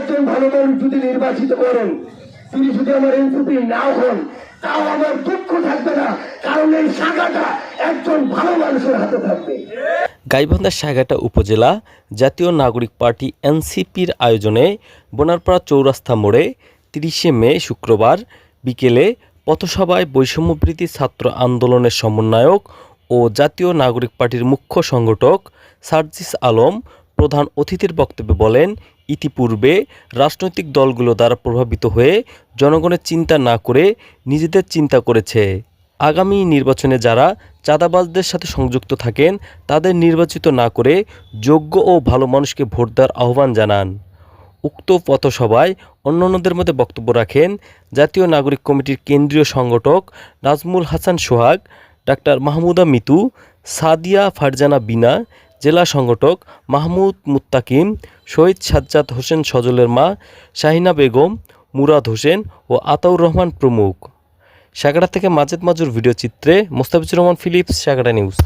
একজন ভালো মানুষ যদি নির্বাচিত করেন, তিনি যদি আমার এনসিপি নাও হন, তাও আমার দুঃখ থাকবে না, কারণ এই শাখাটা একজন ভালো মানুষের হাতে থাকবে। গাইবান্ধা সাগাটা উপজেলা, জাতীয় নাগরিক পার্টি এনসিপির আয়োজনে বোনারপাড়া চৌরাস্তা মোড়ে তিরিশে মে শুক্রবার বিকেলে পথসভায় বৈষম্যবৃত্তি ছাত্র আন্দোলনের সমন্বয়ক ও জাতীয় নাগরিক পার্টির মুখ্য সংগঠক সার্জিস আলম প্রধান অতিথির বক্তব্যে বলেন, ইতিপূর্বে রাজনৈতিক দলগুলো দ্বারা প্রভাবিত হয়ে জনগণের চিন্তা না করে নিজেদের চিন্তা করেছে। আগামী নির্বাচনে যারা চাঁদাবাজদের সাথে সংযুক্ত থাকেন, তাদের নির্বাচিত না করে যোগ্য ও ভালো মানুষকে ভোট দেওয়ার আহ্বান জানান। উক্ত পথসভায় অন্যান্যদের মধ্যে বক্তব্য রাখেন জাতীয় নাগরিক কমিটির কেন্দ্রীয় সংগঠক নাজমুল হাসান সোহাগ, ডাক্তার মাহমুদা মিতু, সাদিয়া ফারজানা বিনা জেলা সংগঠক মাহমুদ মুত্তাকিম, শহীদ সাজ্জাদ হোসেন সজলের মা শাহিনা বেগম, মুরাদ হোসেন ও আতাউর রহমান প্রমুখ। সাগড়া থেকে মাজেদ মাজুর ভিডিও চিত্রে মোস্তাফিজুর রহমান ফিলিপস, সাগড়া নিউজ।